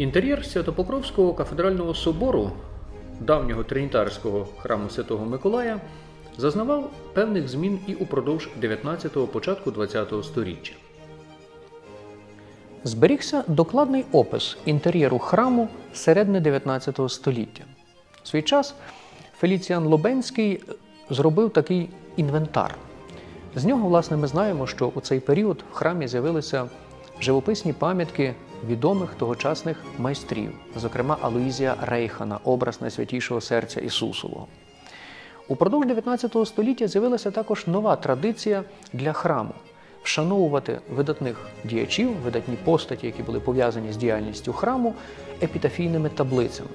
Інтер'єр Святопокровського кафедрального собору, давнього тринітарського храму Святого Миколая, зазнавав певних змін і упродовж 19-го початку 20-го століття. Зберігся докладний опис інтер'єру храму середини 19 століття. В свій час Феліціан Лобенський зробив такий інвентар. З нього, власне, ми знаємо, що у цей період в храмі з'явилися живописні пам'ятки відомих тогочасних майстрів, зокрема Алоїзія Рейхана, образ найсвятішого серця Ісусового. Упродовж 19 століття з'явилася також нова традиція для храму вшановувати видатних діячів, видатні постаті, які були пов'язані з діяльністю храму, епітафійними таблицями.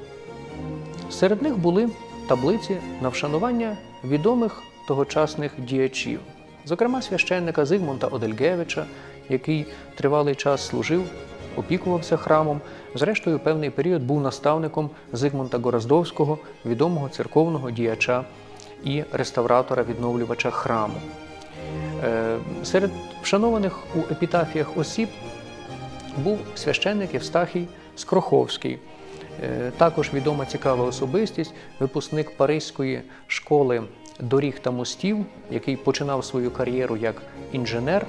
Серед них були таблиці на вшанування відомих тогочасних діячів, зокрема священника Зигмунта Одельгевича, який тривалий час служив, опікувався храмом, зрештою, певний період був наставником Зигмунта Гораздовського, відомого церковного діяча і реставратора відновлювача храму. Е, Серед вшанованих у епітафіях осіб був священник Євстахій Скроховський, Е, також відома цікава особистість, випускник Паризької школи доріг та мостів, який починав свою кар'єру як інженер,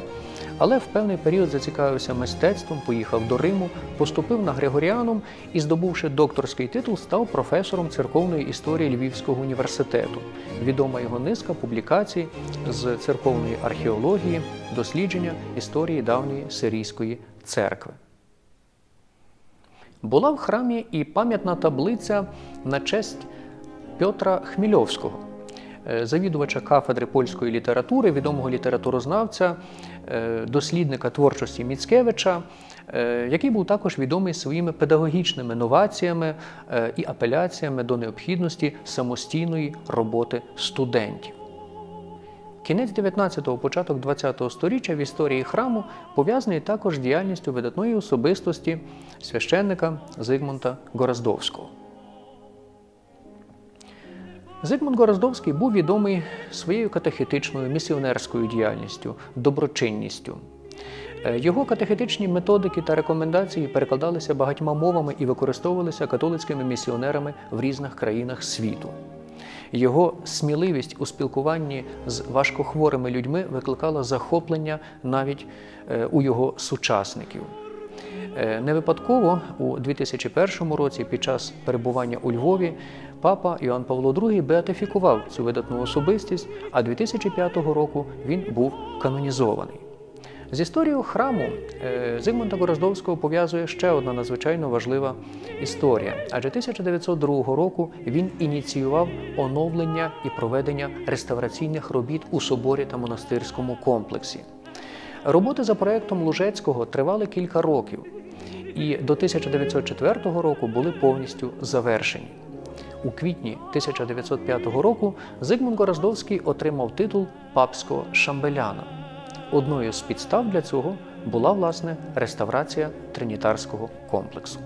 але в певний період зацікавився мистецтвом, поїхав до Риму, поступив на Григоріанум і, здобувши докторський титул, став професором церковної історії Львівського університету. Відома його низка публікацій з церковної археології, дослідження історії давньої сирійської церкви. Була в храмі і пам'ятна таблиця на честь Петра Хмільовського, завідувача кафедри польської літератури, відомого літературознавця, е, дослідника творчості Міцкевича, е, який був також відомий своїми педагогічними новаціями е, і апеляціями до необхідності самостійної роботи студентів. Кінець 19-го, початок 20-го століття в історії храму пов'язаний також з діяльністю видатної особистості священника Зигмунта Гораздовського. Зигмунд Гораздовський був відомий своєю катехетичною місіонерською діяльністю, доброчинністю. Е, Його катехетичні методики та рекомендації перекладалися багатьма мовами і використовувалися католицькими місіонерами в різних країнах світу. Його сміливість у спілкуванні з важкохворими людьми викликала захоплення навіть е, у його сучасників. Е, Не випадково у 2001 році, під час перебування у Львові, папа Іоанн Павло II беатифікував цю видатну особистість, а 2005 року він був канонізований. З історією храму е, Зигмунда Гороздовського пов'язує ще одна надзвичайно важлива історія. Адже 1902 року він ініціював оновлення і проведення реставраційних робіт у соборі та монастирському комплексі. Роботи за проектом Лужецького тривали кілька років і до 1904 року були повністю завершені. У квітні 1905 року Зигмунд Гораздовський отримав титул папського шамбеляна. Одною з підстав для цього була власне реставрація тринітарського комплексу.